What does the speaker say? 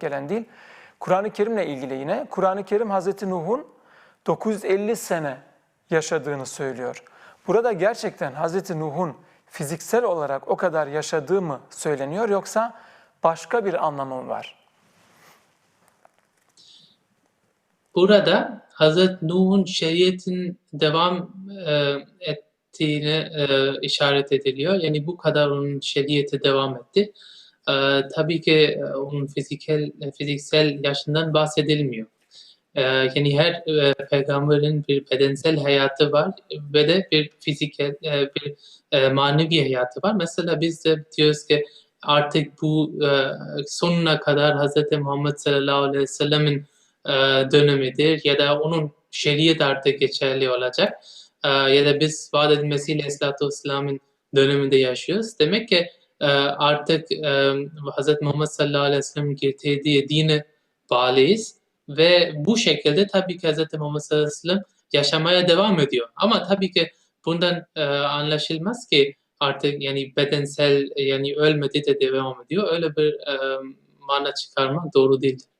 gelen değil. Kur'an-ı Kerim'le ilgili yine Kur'an-ı Kerim Hazreti Nuh'un 950 sene yaşadığını söylüyor. Burada gerçekten Hazreti Nuh'un fiziksel olarak o kadar yaşadığı mı söyleniyor yoksa başka bir anlamı mı var? Burada Hazreti Nuh'un şeriyetin devam e, ettiğine e, işaret ediliyor. Yani bu kadar onun şeriyeti devam etti. E, tabii ki e, onun fiziksel fiziksel yaşından bahsedilmiyor. E, yani her e, peygamberin bir bedensel hayatı var ve de bir fiziksel e, bir e, manevi hayatı var. Mesela biz de diyoruz ki artık bu e, sonuna kadar Hz. Muhammed sallallahu aleyhi ve sellemin e, dönemidir ya da onun şeriat artık geçerli olacak E, ya da biz vaat edilmesiyle Aleyhisselatü Vesselam'ın döneminde yaşıyoruz. Demek ki e, artık e, Hz. Muhammed sallallahu aleyhi ve sellem'in getirdiği dine bağlıyız ve bu şekilde tabii ki Hz. Muhammed sallallahu aleyhi ve sellem yaşamaya devam ediyor. Ama tabii ki bundan e, anlaşılmaz ki artık yani bedensel yani ölmedi de devam ediyor. Öyle bir mana çıkarma doğru değil. Rep